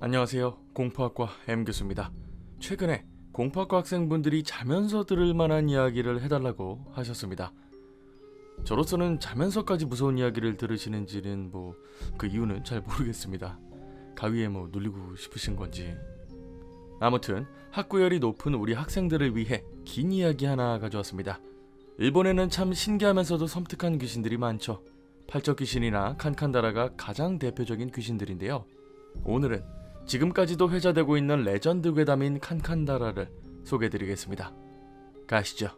안녕하세요. 공포학과 M 교수입니다. 최근에 공포학과 학생분들이 자면서 들을 만한 이야기를 해달라고 하셨습니다. 저로서는 자면서까지 무서운 이야기를 들으시는지는 뭐 그 이유는 잘 모르겠습니다. 가위에 뭐 눌리고 싶으신 건지. 아무튼 학구열이 높은 우리 학생들을 위해 긴 이야기 하나 가져왔습니다. 일본에는 참 신기하면서도 섬뜩한 귀신들이 많죠. 팔적 귀신이나 칸칸다라가 가장 대표적인 귀신들인데요. 오늘은 지금까지도 회자되고 있는 레전드 괴담인 칸칸다라를 소개드리겠습니다. 가시죠.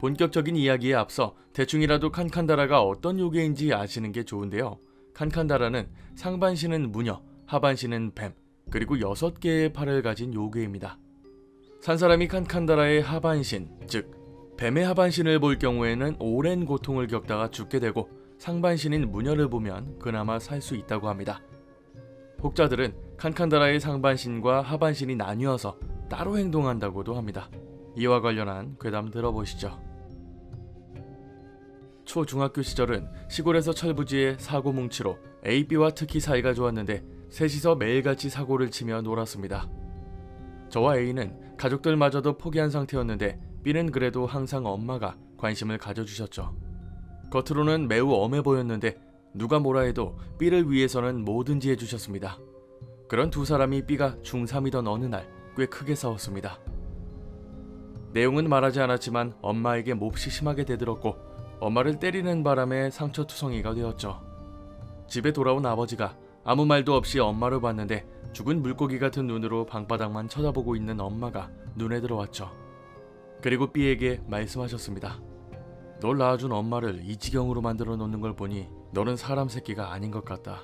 본격적인 이야기에 앞서 대충이라도 칸칸다라가 어떤 요괴인지 아시는 게 좋은데요. 칸칸다라는 상반신은 무녀, 하반신은 뱀, 그리고 여섯 개의 팔을 가진 요괴입니다. 산 사람이 칸칸다라의 하반신, 즉 뱀의 하반신을 볼 경우에는 오랜 고통을 겪다가 죽게 되고 상반신인 무녀를 보면 그나마 살 수 있다고 합니다. 혹자들은 칸칸다라의 상반신과 하반신이 나뉘어서 따로 행동한다고도 합니다. 이와 관련한 괴담 들어보시죠. 초중학교 시절은 시골에서 철부지에 사고 뭉치로 A, B와 특히 사이가 좋았는데 셋이서 매일같이 사고를 치며 놀았습니다. 저와 A는 가족들마저도 포기한 상태였는데 B는 그래도 항상 엄마가 관심을 가져주셨죠. 겉으로는 매우 엄해 보였는데 누가 뭐라 해도 B를 위해서는 뭐든지 해주셨습니다. 그런 두 사람이 B가 중3이던 어느 날 꽤 크게 싸웠습니다. 내용은 말하지 않았지만 엄마에게 몹시 심하게 대들었고 엄마를 때리는 바람에 상처투성이가 되었죠. 집에 돌아온 아버지가 아무 말도 없이 엄마를 봤는데 죽은 물고기 같은 눈으로 방바닥만 쳐다보고 있는 엄마가 눈에 들어왔죠. 그리고 B에게 말씀하셨습니다. 널 낳아준 엄마를 이 지경으로 만들어 놓는 걸 보니 너는 사람 새끼가 아닌 것 같다.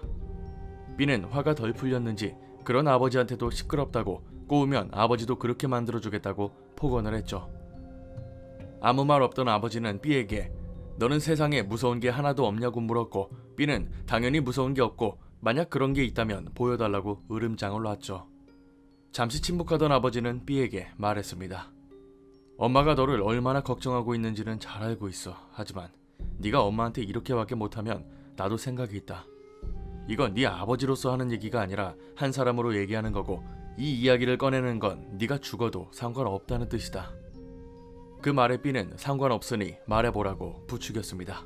B는 화가 덜 풀렸는지 그런 아버지한테도 시끄럽다고 꼬우면 아버지도 그렇게 만들어주겠다고 폭언을 했죠. 아무 말 없던 아버지는 B에게 너는 세상에 무서운 게 하나도 없냐고 물었고 B는 당연히 무서운 게 없고 만약 그런 게 있다면 보여달라고 으름장을 놨죠. 잠시 침묵하던 아버지는 B에게 말했습니다. 엄마가 너를 얼마나 걱정하고 있는지는 잘 알고 있어. 하지만 네가 엄마한테 이렇게밖에 못하면 나도 생각이 있다. 이건 네 아버지로서 하는 얘기가 아니라 한 사람으로 얘기하는 거고 이 이야기를 꺼내는 건 네가 죽어도 상관없다는 뜻이다. 그 말에 B는 상관없으니 말해보라고 부추겼습니다.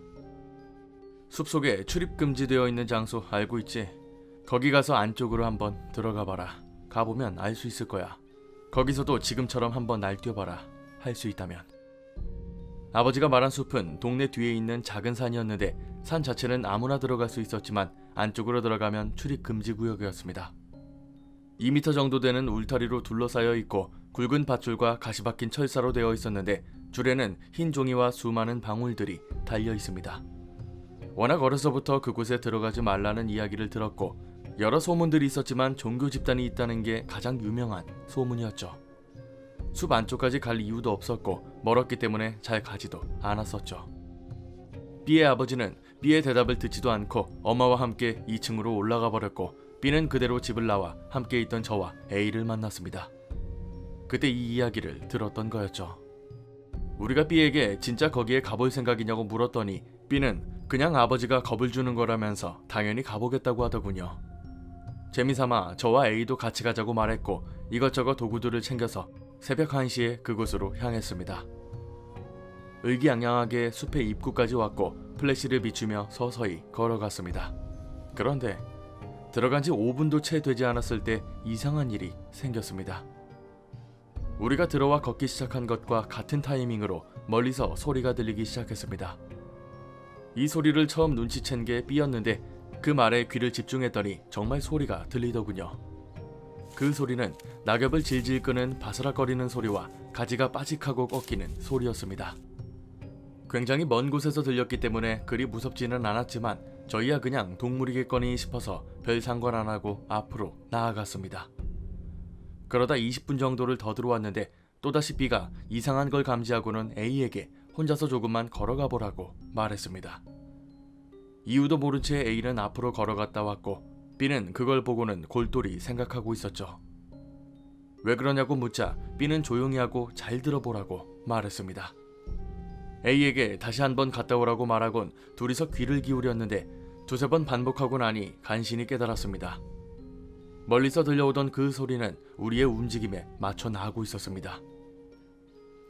숲속에 출입 금지되어 있는 장소 알고 있지? 거기 가서 안쪽으로 한번 들어가 봐라. 가보면 알 수 있을 거야. 거기서도 지금처럼 한번 날뛰어봐라. 할 수 있다면. 아버지가 말한 숲은 동네 뒤에 있는 작은 산이었는데 산 자체는 아무나 들어갈 수 있었지만 안쪽으로 들어가면 출입 금지 구역이었습니다. 2m 정도 되는 울타리로 둘러싸여 있고 굵은 밧줄과 가시 박힌 철사로 되어 있었는데 줄에는 흰 종이와 수많은 방울들이 달려 있습니다. 워낙 어려서부터 그곳에 들어가지 말라는 이야기를 들었고 여러 소문들이 있었지만 종교 집단이 있다는 게 가장 유명한 소문이었죠. 숲 안쪽까지 갈 이유도 없었고 멀었기 때문에 잘 가지도 않았었죠. B의 아버지는 B의 대답을 듣지도 않고 엄마와 함께 2층으로 올라가 버렸고 B는 그대로 집을 나와 함께 있던 저와 A를 만났습니다. 그때 이 이야기를 들었던 거였죠. 우리가 B에게 진짜 거기에 가볼 생각이냐고 물었더니 B는 그냥 아버지가 겁을 주는 거라면서 당연히 가보겠다고 하더군요. 재미삼아 저와 A도 같이 가자고 말했고 이것저것 도구들을 챙겨서 새벽 1시에 그곳으로 향했습니다. 의기양양하게 숲의 입구까지 왔고 플래시를 비추며 서서히 걸어갔습니다. 그런데 들어간 지 5분도 채 되지 않았을 때 이상한 일이 생겼습니다. 우리가 들어와 걷기 시작한 것과 같은 타이밍으로 멀리서 소리가 들리기 시작했습니다. 이 소리를 처음 눈치챈 게 B였는데 그 말에 귀를 집중했더니 정말 소리가 들리더군요. 그 소리는 낙엽을 질질 끄는 바스락거리는 소리와 가지가 빠직하고 꺾이는 소리였습니다. 굉장히 먼 곳에서 들렸기 때문에 그리 무섭지는 않았지만 저희야 그냥 동물이겠거니 싶어서 별 상관 안 하고 앞으로 나아갔습니다. 그러다 20분 정도를 더 들어왔는데 또다시 B가 이상한 걸 감지하고는 A에게 혼자서 조금만 걸어가 보라고 말했습니다. 이유도 모른 채 A는 앞으로 걸어갔다 왔고 B는 그걸 보고는 골똘히 생각하고 있었죠. 왜 그러냐고 묻자 B는 조용히 하고 잘 들어보라고 말했습니다. A에게 다시 한 번 갔다 오라고 말하곤 둘이서 귀를 기울였는데 두세 번 반복하고 나니 간신히 깨달았습니다. 멀리서 들려오던 그 소리는 우리의 움직임에 맞춰 나가고 있었습니다.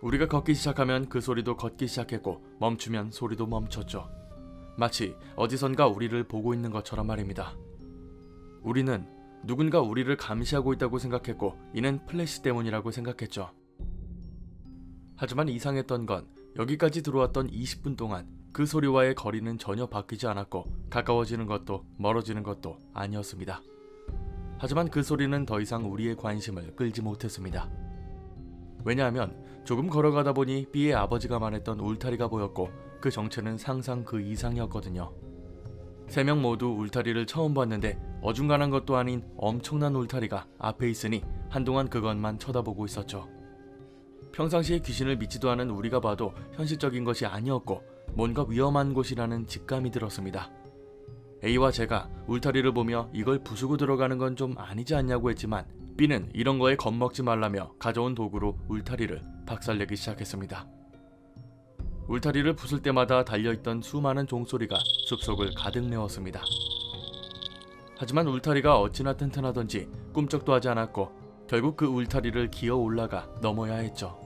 우리가 걷기 시작하면 그 소리도 걷기 시작했고 멈추면 소리도 멈췄죠. 마치 어디선가 우리를 보고 있는 것처럼 말입니다. 우리는 누군가 우리를 감시하고 있다고 생각했고 이는 플래시 때문이라고 생각했죠. 하지만 이상했던 건 여기까지 들어왔던 20분 동안 그 소리와의 거리는 전혀 바뀌지 않았고 가까워지는 것도 멀어지는 것도 아니었습니다. 하지만 그 소리는 더 이상 우리의 관심을 끌지 못했습니다. 왜냐하면 조금 걸어가다 보니 B의 아버지가 말했던 울타리가 보였고 그 정체는 상상 그 이상이었거든요. 세 명 모두 울타리를 처음 봤는데 어중간한 것도 아닌 엄청난 울타리가 앞에 있으니 한동안 그것만 쳐다보고 있었죠. 평상시에 귀신을 믿지도 않은 우리가 봐도 현실적인 것이 아니었고 뭔가 위험한 곳이라는 직감이 들었습니다. A와 제가 울타리를 보며 이걸 부수고 들어가는 건 좀 아니지 않냐고 했지만 B는 이런 거에 겁먹지 말라며 가져온 도구로 울타리를 박살내기 시작했습니다. 울타리를 부술 때마다 달려있던 수많은 종소리가 숲속을 가득 메웠습니다. 하지만 울타리가 어찌나 튼튼하던지 꿈쩍도 하지 않았고 결국 그 울타리를 기어 올라가 넘어야 했죠.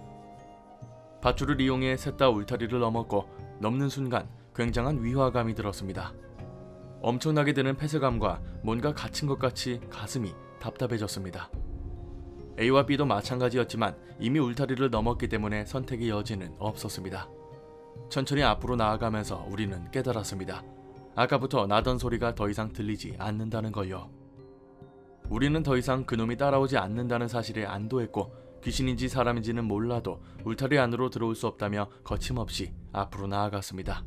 밧줄을 이용해 셋다 울타리를 넘었고 넘는 순간 굉장한 위화감이 들었습니다. 엄청나게 드는 폐쇄감과 뭔가 갇힌 것 같이 가슴이 답답해졌습니다. A와 B도 마찬가지였지만 이미 울타리를 넘었기 때문에 선택의 여지는 없었습니다. 천천히 앞으로 나아가면서 우리는 깨달았습니다. 아까부터 나던 소리가 더 이상 들리지 않는다는 걸요. 우리는 더 이상 그놈이 따라오지 않는다는 사실에 안도했고 귀신인지 사람인지는 몰라도 울타리 안으로 들어올 수 없다며 거침없이 앞으로 나아갔습니다.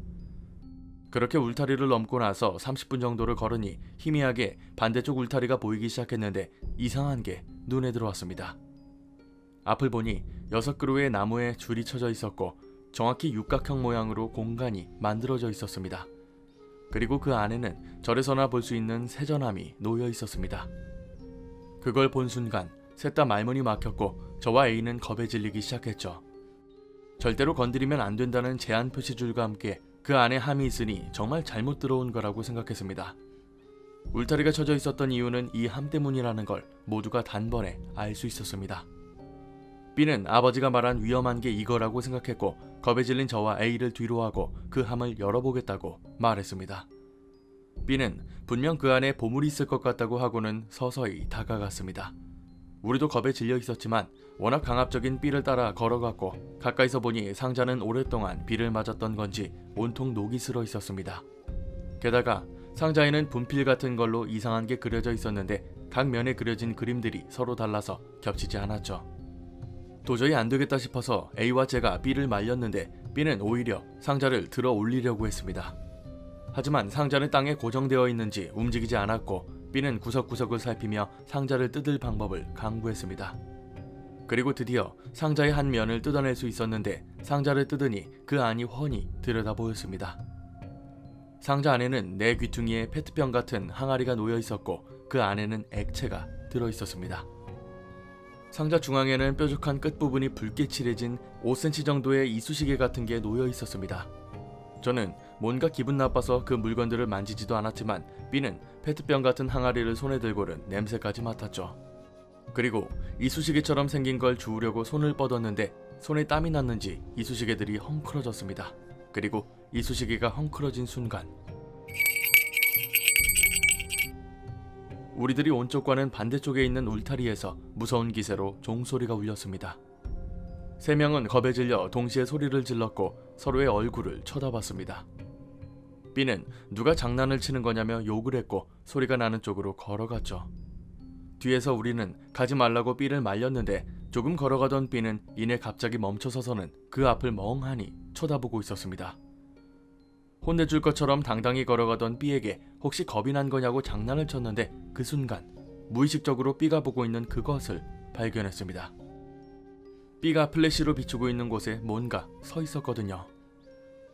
그렇게 울타리를 넘고 나서 30분 정도를 걸으니 희미하게 반대쪽 울타리가 보이기 시작했는데 이상한 게 눈에 들어왔습니다. 앞을 보니 여섯 그루의 나무에 줄이 쳐져 있었고 정확히 육각형 모양으로 공간이 만들어져 있었습니다. 그리고 그 안에는 절에서나 볼 수 있는 세전함이 놓여 있었습니다. 그걸 본 순간 셋 다 말문이 막혔고 저와 A는 겁에 질리기 시작했죠. 절대로 건드리면 안 된다는 제한 표시줄과 함께 그 안에 함이 있으니 정말 잘못 들어온 거라고 생각했습니다. 울타리가 쳐져 있었던 이유는 이 함 때문이라는 걸 모두가 단번에 알 수 있었습니다. B는 아버지가 말한 위험한 게 이거라고 생각했고 겁에 질린 저와 A를 뒤로하고 그 함을 열어보겠다고 말했습니다. B는 분명 그 안에 보물이 있을 것 같다고 하고는 서서히 다가갔습니다. 우리도 겁에 질려 있었지만 워낙 강압적인 B를 따라 걸어갔고 가까이서 보니 상자는 오랫동안 비를 맞았던 건지 온통 녹이 슬어 있었습니다. 게다가 상자에는 분필 같은 걸로 이상한 게 그려져 있었는데 각 면에 그려진 그림들이 서로 달라서 겹치지 않았죠. 도저히 안 되겠다 싶어서 A와 제가 B를 말렸는데 B는 오히려 상자를 들어 올리려고 했습니다. 하지만 상자는 땅에 고정되어 있는지 움직이지 않았고 B는 구석구석을 살피며 상자를 뜯을 방법을 강구했습니다. 그리고 드디어 상자의 한 면을 뜯어낼 수 있었는데 상자를 뜯으니 그 안이 훤히 들여다 보였습니다. 상자 안에는 내 귀퉁이에 페트병 같은 항아리가 놓여 있었고 그 안에는 액체가 들어 있었습니다. 상자 중앙에는 뾰족한 끝부분이 붉게 칠해진 5cm 정도의 이쑤시개 같은 게 놓여 있었습니다. 저는 뭔가 기분 나빠서 그 물건들을 만지지도 않았지만 B는 페트병 같은 항아리를 손에 들고는 냄새까지 맡았죠. 그리고 이쑤시개처럼 생긴 걸 주우려고 손을 뻗었는데 손에 땀이 났는지 이쑤시개들이 헝클어졌습니다. 그리고 이쑤시개가 헝클어진 순간 우리들이 온 쪽과는 반대쪽에 있는 울타리에서 무서운 기세로 종소리가 울렸습니다. 세 명은 겁에 질려 동시에 소리를 질렀고 서로의 얼굴을 쳐다봤습니다. B는 누가 장난을 치는 거냐며 욕을 했고 소리가 나는 쪽으로 걸어갔죠. 뒤에서 우리는 가지 말라고 B를 말렸는데 조금 걸어가던 B는 이내 갑자기 멈춰서서는 그 앞을 멍하니 쳐다보고 있었습니다. 혼내줄 것처럼 당당히 걸어가던 B에게 혹시 겁이 난 거냐고 장난을 쳤는데 그 순간 무의식적으로 B가 보고 있는 그것을 발견했습니다. B가 플래시로 비추고 있는 곳에 뭔가 서 있었거든요.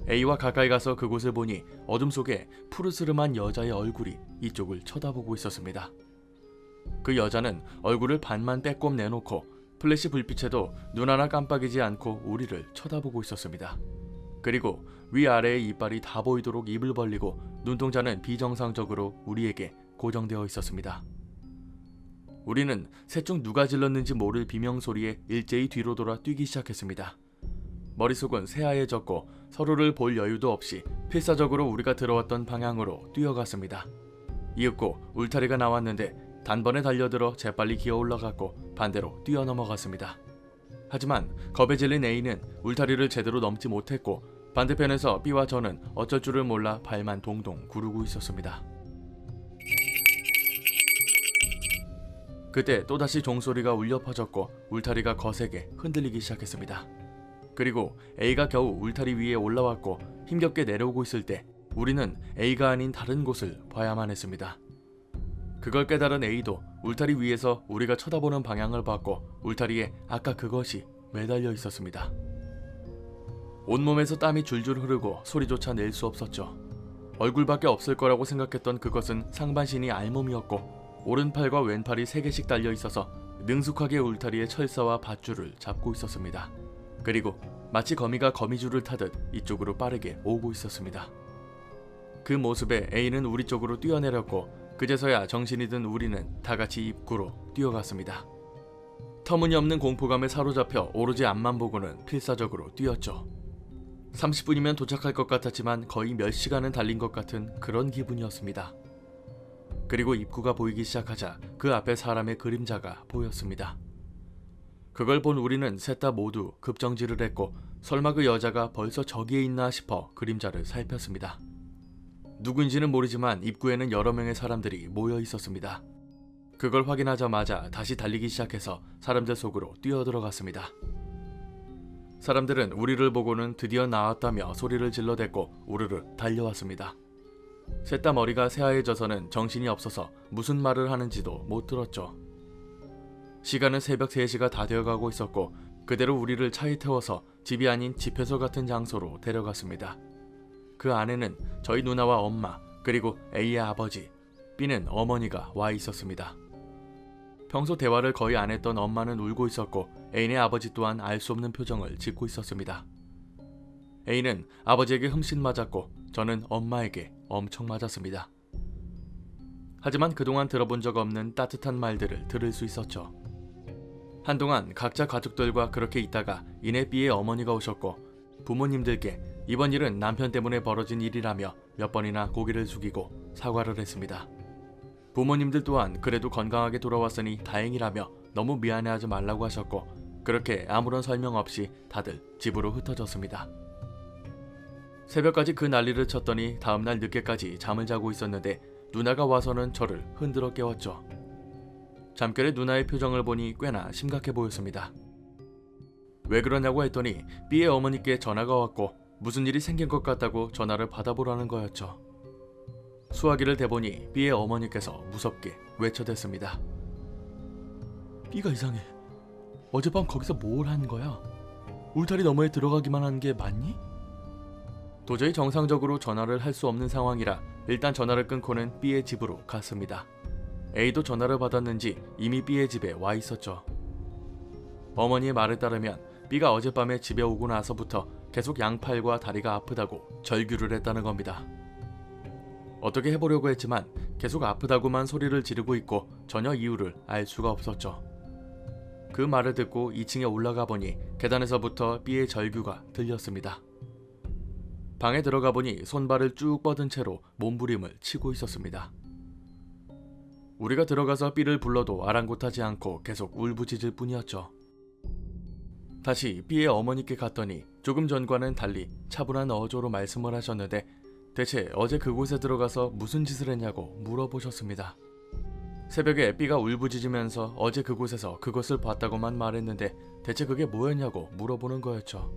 A와 가까이 가서 그곳을 보니 어둠 속에 푸르스름한 여자의 얼굴이 이쪽을 쳐다보고 있었습니다. 그 여자는 얼굴을 반만 빼꼼 내놓고 플래시 불빛에도 눈 하나 깜빡이지 않고 우리를 쳐다보고 있었습니다. 그리고 위아래의 이빨이 다 보이도록 입을 벌리고 눈동자는 비정상적으로 우리에게 고정되어 있었습니다. 우리는 셋 중 누가 질렀는지 모를 비명 소리에 일제히 뒤로 돌아 뛰기 시작했습니다. 머릿속은 새하얘졌고 서로를 볼 여유도 없이 필사적으로 우리가 들어왔던 방향으로 뛰어갔습니다. 이윽고 울타리가 나왔는데 단번에 달려들어 재빨리 기어 올라갔고 반대로 뛰어넘어갔습니다. 하지만 겁에 질린 A는 울타리를 제대로 넘지 못했고 반대편에서 B와 저는 어쩔 줄을 몰라 발만 동동 구르고 있었습니다. 그때 또다시 종소리가 울려 퍼졌고 울타리가 거세게 흔들리기 시작했습니다. 그리고 A가 겨우 울타리 위에 올라왔고 힘겹게 내려오고 있을 때 우리는 A가 아닌 다른 곳을 봐야만 했습니다. 그걸 깨달은 A도 울타리 위에서 우리가 쳐다보는 방향을 봤고 울타리에 아까 그것이 매달려 있었습니다. 온몸에서 땀이 줄줄 흐르고 소리조차 낼 수 없었죠. 얼굴밖에 없을 거라고 생각했던 그것은 상반신이 알몸이었고 오른팔과 왼팔이 세 개씩 달려 있어서 능숙하게 울타리의 철사와 밧줄을 잡고 있었습니다. 그리고 마치 거미가 거미줄을 타듯 이쪽으로 빠르게 오고 있었습니다. 그 모습에 A는 우리 쪽으로 뛰어내렸고 그제서야 정신이 든 우리는 다 같이 입구로 뛰어갔습니다. 터무니없는 공포감에 사로잡혀 오로지 앞만 보고는 필사적으로 뛰었죠. 30분이면 도착할 것 같았지만 거의 몇 시간은 달린 것 같은 그런 기분이었습니다. 그리고 입구가 보이기 시작하자 그 앞에 사람의 그림자가 보였습니다. 그걸 본 우리는 셋 다 모두 급정지를 했고 설마 그 여자가 벌써 저기에 있나 싶어 그림자를 살폈습니다. 누군지는 모르지만 입구에는 여러 명의 사람들이 모여 있었습니다. 그걸 확인하자마자 다시 달리기 시작해서 사람들 속으로 뛰어들어갔습니다. 사람들은 우리를 보고는 드디어 나왔다며 소리를 질러댔고 우르르 달려왔습니다. 셋 다 머리가 새하얘져서는 정신이 없어서 무슨 말을 하는지도 못 들었죠. 시간은 새벽 3시가 다 되어가고 있었고 그대로 우리를 차에 태워서 집이 아닌 집회소 같은 장소로 데려갔습니다. 그 안에는 저희 누나와 엄마 그리고 A의 아버지 B는 어머니가 와 있었습니다. 평소 대화를 거의 안 했던 엄마는 울고 있었고 A의 아버지 또한 알 수 없는 표정을 짓고 있었습니다. A는 아버지에게 흠씬 맞았고 저는 엄마에게 엄청 맞았습니다. 하지만 그동안 들어본 적 없는 따뜻한 말들을 들을 수 있었죠. 한동안 각자 가족들과 그렇게 있다가 이내 B의 어머니가 오셨고 부모님들께 이번 일은 남편 때문에 벌어진 일이라며 몇 번이나 고개를 숙이고 사과를 했습니다. 부모님들 또한 그래도 건강하게 돌아왔으니 다행이라며 너무 미안해하지 말라고 하셨고 그렇게 아무런 설명 없이 다들 집으로 흩어졌습니다. 새벽까지 그 난리를 쳤더니 다음날 늦게까지 잠을 자고 있었는데 누나가 와서는 저를 흔들어 깨웠죠. 잠결에 누나의 표정을 보니 꽤나 심각해 보였습니다. 왜 그러냐고 했더니 B의 어머니께 전화가 왔고 무슨 일이 생긴 것 같다고 전화를 받아보라는 거였죠. 수화기를 대보니 B의 어머니께서 무섭게 외쳐댔습니다. B가 이상해. 어젯밤 거기서 뭘 한 거야? 울타리 너머에 들어가기만 한 게 맞니? 도저히 정상적으로 전화를 할 수 없는 상황이라 일단 전화를 끊고는 B의 집으로 갔습니다. A도 전화를 받았는지 이미 B의 집에 와 있었죠. 어머니의 말에 따르면 B가 어젯밤에 집에 오고 나서부터 계속 양팔과 다리가 아프다고 절규를 했다는 겁니다. 어떻게 해보려고 했지만 계속 아프다고만 소리를 지르고 있고 전혀 이유를 알 수가 없었죠. 그 말을 듣고 2층에 올라가 보니 계단에서부터 B의 절규가 들렸습니다. 방에 들어가 보니 손발을 쭉 뻗은 채로 몸부림을 치고 있었습니다. 우리가 들어가서 B를 불러도 아랑곳하지 않고 계속 울부짖을 뿐이었죠. 다시 B의 어머니께 갔더니 조금 전과는 달리 차분한 어조로 말씀을 하셨는데 대체 어제 그곳에 들어가서 무슨 짓을 했냐고 물어보셨습니다. 새벽에 B가 울부짖으면서 어제 그곳에서 그것을 봤다고만 말했는데 대체 그게 뭐였냐고 물어보는 거였죠.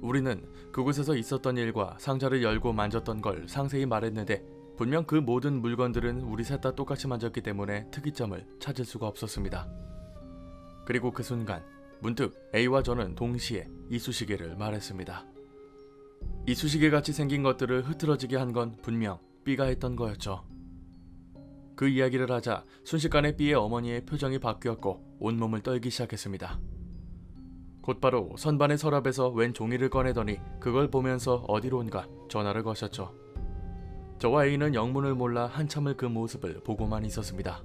우리는 그곳에서 있었던 일과 상자를 열고 만졌던 걸 상세히 말했는데 분명 그 모든 물건들은 우리 셋 다 똑같이 만졌기 때문에 특이점을 찾을 수가 없었습니다. 그리고 그 순간 문득 A와 저는 동시에 이쑤시개를 말했습니다. 이쑤시개 같이 생긴 것들을 흐트러지게 한 건 분명 B가 했던 거였죠. 그 이야기를 하자 순식간에 B의 어머니의 표정이 바뀌었고 온몸을 떨기 시작했습니다. 곧바로 선반의 서랍에서 웬 종이를 꺼내더니 그걸 보면서 어디론가 전화를 거셨죠. 저와 A는 영문을 몰라 한참을 그 모습을 보고만 있었습니다.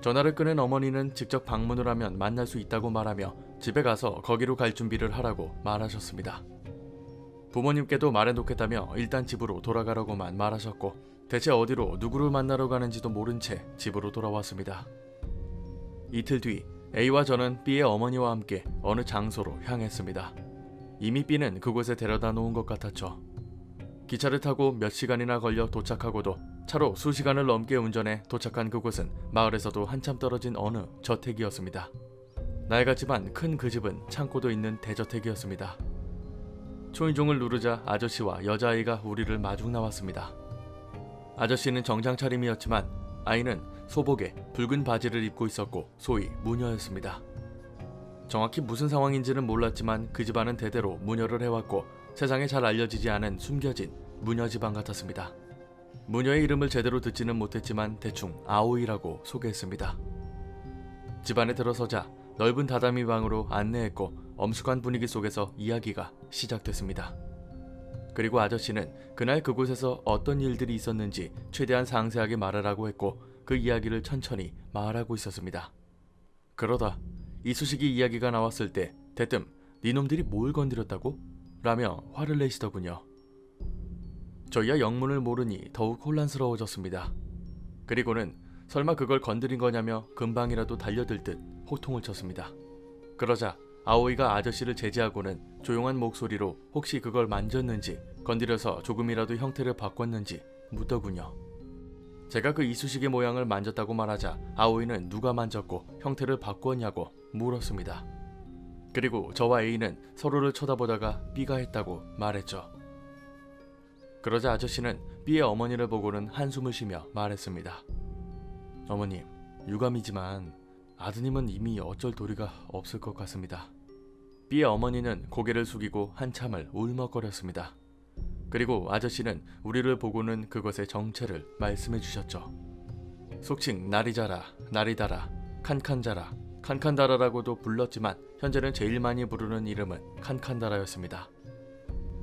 전화를 끊은 어머니는 직접 방문을 하면 만날 수 있다고 말하며 집에 가서 거기로 갈 준비를 하라고 말하셨습니다. 부모님께도 말해놓겠다며 일단 집으로 돌아가라고만 말하셨고 대체 어디로 누구를 만나러 가는지도 모른 채 집으로 돌아왔습니다. 이틀 뒤 A와 저는 B의 어머니와 함께 어느 장소로 향했습니다. 이미 B는 그곳에 데려다 놓은 것 같았죠. 기차를 타고 몇 시간이나 걸려 도착하고도 차로 수시간을 넘게 운전해 도착한 그곳은 마을에서도 한참 떨어진 어느 저택이었습니다. 낡았지만 큰 그 집은 창고도 있는 대저택이었습니다. 초인종을 누르자 아저씨와 여자아이가 우리를 마중 나왔습니다. 아저씨는 정장 차림이었지만 아이는 소복에 붉은 바지를 입고 있었고 소위 무녀였습니다. 정확히 무슨 상황인지는 몰랐지만 그 집안은 대대로 무녀를 해왔고 세상에 잘 알려지지 않은 숨겨진 무녀 집안 같았습니다. 무녀의 이름을 제대로 듣지는 못했지만 대충 아오이라고 소개했습니다. 집안에 들어서자 넓은 다다미 방으로 안내했고 엄숙한 분위기 속에서 이야기가 시작됐습니다. 그리고 아저씨는 그날 그곳에서 어떤 일들이 있었는지 최대한 상세하게 말하라고 했고 그 이야기를 천천히 말하고 있었습니다. 그러다 이수식이 이야기가 나왔을 때 대뜸 니놈들이 뭘 건드렸다고? 라며 화를 내시더군요. 저희야 영문을 모르니 더욱 혼란스러워졌습니다. 그리고는 설마 그걸 건드린 거냐며 금방이라도 달려들 듯 호통을 쳤습니다. 그러자 아오이가 아저씨를 제지하고는 조용한 목소리로 혹시 그걸 만졌는지 건드려서 조금이라도 형태를 바꿨는지 묻더군요. 제가 그 이쑤시개 모양을 만졌다고 말하자 아오이는 누가 만졌고 형태를 바꾸었냐고 물었습니다. 그리고 저와 A는 서로를 쳐다보다가 B가 했다고 말했죠. 그러자 아저씨는 B의 어머니를 보고는 한숨을 쉬며 말했습니다. 어머님, 유감이지만 아드님은 이미 어쩔 도리가 없을 것 같습니다. B의 어머니는 고개를 숙이고 한참을 울먹거렸습니다. 그리고 아저씨는 우리를 보고는 그것의 정체를 말씀해 주셨죠. 속칭 나리자라, 나리다라, 칸칸 자라, 칸칸다라라고도 불렀지만 현재는 제일 많이 부르는 이름은 칸칸다라였습니다.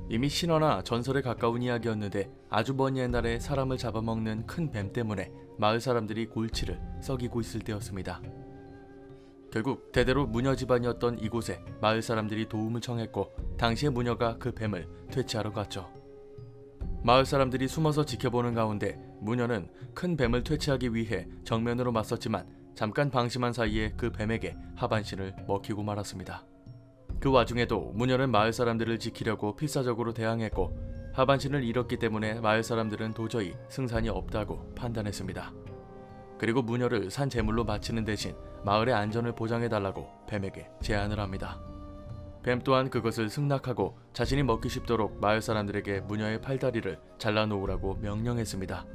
이미 신화나 전설에 가까운 이야기였는데 아주 먼 옛날에 사람을 잡아먹는 큰 뱀 때문에 마을 사람들이 골치를 썩이고 있을 때였습니다. 결국 대대로 무녀 집안이었던 이곳에 마을 사람들이 도움을 청했고 당시의 무녀가 그 뱀을 퇴치하러 갔죠. 마을 사람들이 숨어서 지켜보는 가운데 무녀는 큰 뱀을 퇴치하기 위해 정면으로 맞섰지만 잠깐 방심한 사이에 그 뱀에게 하반신을 먹히고 말았습니다. 그 와중에도 무녀는 마을 사람들을 지키려고 필사적으로 대항했고 하반신을 잃었기 때문에 마을 사람들은 도저히 승산이 없다고 판단했습니다. 그리고 무녀를 산 제물로 바치는 대신 마을의 안전을 보장해달라고 뱀에게 제안을 합니다. 뱀 또한 그것을 승낙하고 자신이 먹기 쉽도록 마을 사람들에게 무녀의 팔다리를 잘라놓으라고 명령했습니다.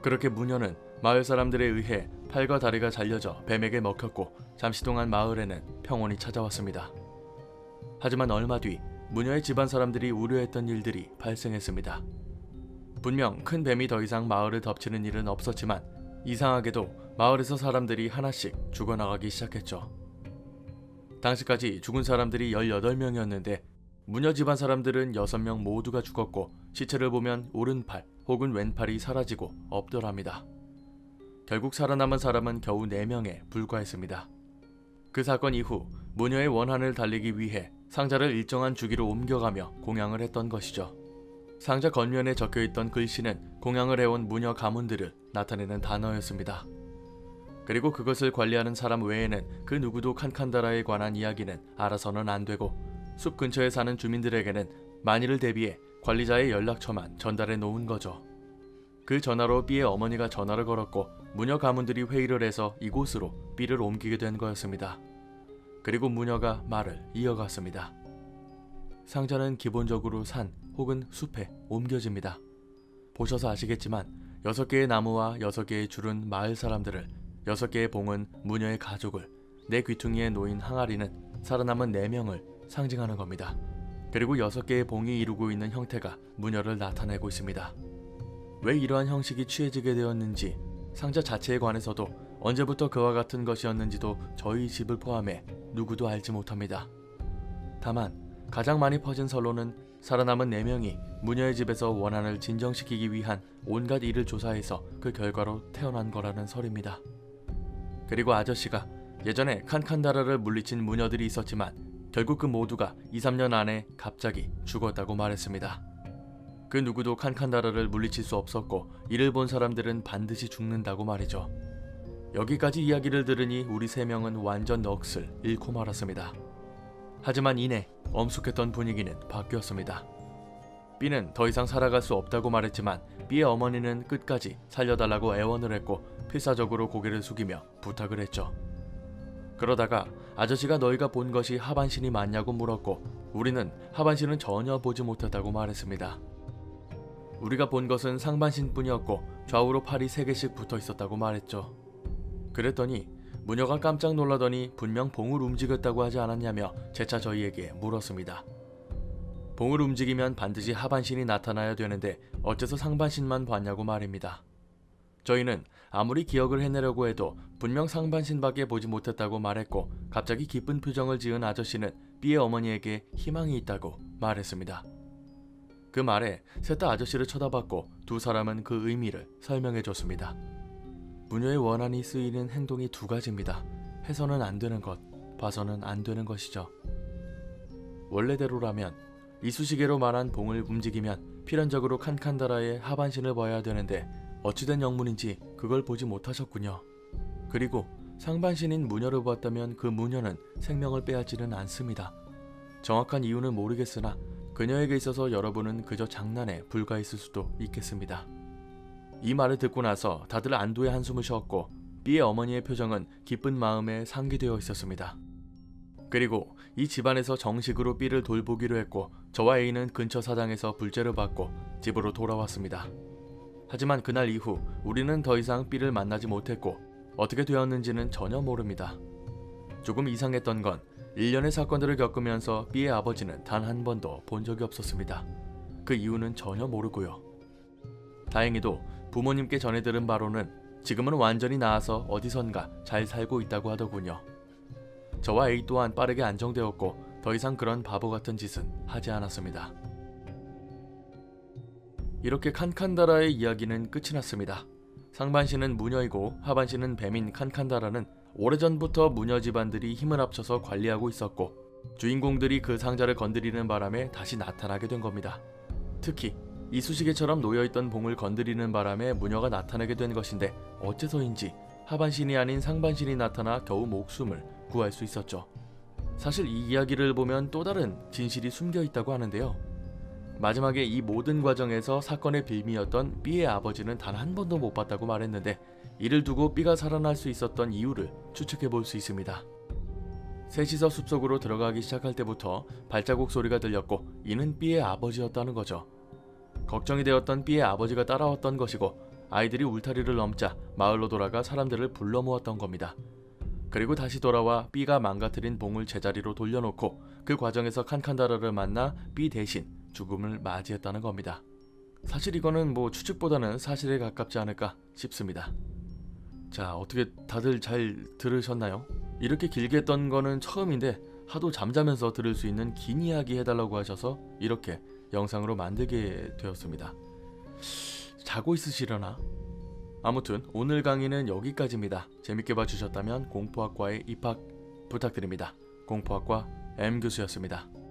그렇게 무녀는 마을 사람들에 의해 팔과 다리가 잘려져 뱀에게 먹혔고 잠시 동안 마을에는 평온이 찾아왔습니다. 하지만 얼마 뒤 무녀의 집안 사람들이 우려했던 일들이 발생했습니다. 분명 큰 뱀이 더 이상 마을을 덮치는 일은 없었지만 이상하게도 마을에서 사람들이 하나씩 죽어나가기 시작했죠. 당시까지 죽은 사람들이 18명이었는데 무녀 집안 사람들은 6명 모두가 죽었고 시체를 보면 오른팔 혹은 왼팔이 사라지고 없더랍니다. 결국 살아남은 사람은 겨우 4명에 불과했습니다. 그 사건 이후 무녀의 원한을 달리기 위해 상자를 일정한 주기로 옮겨가며 공양을 했던 것이죠. 상자 겉면에 적혀있던 글씨는 공양을 해온 무녀 가문들을 나타내는 단어였습니다. 그리고 그것을 관리하는 사람 외에는 그 누구도 칸칸다라에 관한 이야기는 알아서는 안 되고 숲 근처에 사는 주민들에게는 만일을 대비해 관리자의 연락처만 전달해 놓은 거죠. 그 전화로 B의 어머니가 전화를 걸었고 무녀 가문들이 회의를 해서 이곳으로 B를 옮기게 된 거였습니다. 그리고 무녀가 말을 이어갔습니다. 상자는 기본적으로 산 혹은 숲에 옮겨집니다. 보셔서 아시겠지만 여섯 개의 나무와 여섯 개의 줄은 마을 사람들을 여섯 개의 봉은 무녀의 가족을 내 귀퉁이에 놓인 항아리는 살아남은 네 명을 상징하는 겁니다. 그리고 여섯 개의 봉이 이루고 있는 형태가 무녀를 나타내고 있습니다. 왜 이러한 형식이 취해지게 되었는지 상자 자체에 관해서도 언제부터 그와 같은 것이었는지도 저희 집을 포함해 누구도 알지 못합니다. 다만 가장 많이 퍼진 설로는 살아남은 4명이 무녀의 집에서 원한을 진정시키기 위한 온갖 일을 조사해서 그 결과로 태어난 거라는 설입니다. 그리고 아저씨가 예전에 칸칸다라를 물리친 무녀들이 있었지만 결국 그 모두가 2, 3년 안에 갑자기 죽었다고 말했습니다. 그 누구도 칸칸다라를 물리칠 수 없었고 이를 본 사람들은 반드시 죽는다고 말이죠. 여기까지 이야기를 들으니 우리 세 명은 완전 넋을 잃고 말았습니다. 하지만 이내 엄숙했던 분위기는 바뀌었습니다. B는 더 이상 살아갈 수 없다고 말했지만 B의 어머니는 끝까지 살려달라고 애원을 했고 필사적으로 고개를 숙이며 부탁을 했죠. 그러다가 아저씨가 너희가 본 것이 하반신이 맞냐고 물었고 우리는 하반신은 전혀 보지 못했다고 말했습니다. 우리가 본 것은 상반신뿐이었고 좌우로 팔이 세 개씩 붙어 있었다고 말했죠. 그랬더니 무녀가 깜짝 놀라더니 분명 봉을 움직였다고 하지 않았냐며 재차 저희에게 물었습니다. 봉을 움직이면 반드시 하반신이 나타나야 되는데 어째서 상반신만 봤냐고 말입니다. 저희는 아무리 기억을 해내려고 해도 분명 상반신밖에 보지 못했다고 말했고 갑자기 기쁜 표정을 지은 아저씨는 B의 어머니에게 희망이 있다고 말했습니다. 그 말에 셋다 아저씨를 쳐다봤고 두 사람은 그 의미를 설명해 줬습니다. 무녀의 원한이 쓰이는 행동이 두 가지입니다. 해서는 안 되는 것, 봐서는 안 되는 것이죠. 원래대로라면 이쑤시개로 말한 봉을 움직이면 필연적으로 칸칸다라의 하반신을 봐야 되는데 어찌된 영문인지 그걸 보지 못하셨군요. 그리고 상반신인 무녀를 보았다면 그 무녀는 생명을 빼앗지는 않습니다. 정확한 이유는 모르겠으나 그녀에게 있어서 여러분은 그저 장난에 불과했을 수도 있겠습니다. 이 말을 듣고 나서 다들 안도의 한숨을 쉬었고 B의 어머니의 표정은 기쁜 마음에 상기되어 있었습니다. 그리고 이 집안에서 정식으로 B를 돌보기로 했고 저와 A는 근처 사당에서 불제를 받고 집으로 돌아왔습니다. 하지만 그날 이후 우리는 더 이상 B를 만나지 못했고 어떻게 되었는지는 전혀 모릅니다. 조금 이상했던 건 1년의 사건들을 겪으면서 B의 아버지는 단 한 번도 본 적이 없었습니다. 그 이유는 전혀 모르고요. 다행히도 부모님께 전해 들은 바로는 지금은 완전히 나아서 어디선가 잘 살고 있다고 하더군요. 저와 A 또한 빠르게 안정되었고 더 이상 그런 바보 같은 짓은 하지 않았습니다. 이렇게 칸칸다라의 이야기는 끝이 났습니다. 상반신은 무녀이고 하반신은 뱀인 칸칸다라는 오래전부터 무녀 집안들이 힘을 합쳐서 관리하고 있었고 주인공들이 그 상자를 건드리는 바람에 다시 나타나게 된 겁니다. 특히 이쑤시개처럼 놓여있던 봉을 건드리는 바람에 무녀가 나타나게 된 것인데 어째서인지 하반신이 아닌 상반신이 나타나 겨우 목숨을 구할 수 있었죠. 사실 이 이야기를 보면 또 다른 진실이 숨겨 있다고 하는데요. 마지막에 이 모든 과정에서 사건의 빌미였던 B의 아버지는 단 한 번도 못 봤다고 말했는데 이를 두고 B가 살아날 수 있었던 이유를 추측해 볼 수 있습니다. 셋이서 숲속으로 들어가기 시작할 때부터 발자국 소리가 들렸고 이는 B의 아버지였다는 거죠. 걱정이 되었던 B의 아버지가 따라왔던 것이고 아이들이 울타리를 넘자 마을로 돌아가 사람들을 불러 모았던 겁니다. 그리고 다시 돌아와 B가 망가뜨린 봉을 제자리로 돌려놓고 그 과정에서 칸칸다라를 만나 B 대신 죽음을 맞이했다는 겁니다. 사실 이거는 뭐 추측보다는 사실에 가깝지 않을까 싶습니다. 자, 어떻게 다들 잘 들으셨나요? 이렇게 길게 했던 거는 처음인데 하도 잠자면서 들을 수 있는 긴 이야기 해달라고 하셔서 이렇게 영상으로 만들게 되었습니다. 자고 있으시려나? 아무튼 오늘 강의는 여기까지입니다. 재밌게 봐주셨다면 공포학과에 입학 부탁드립니다. 공포학과 M 교수였습니다.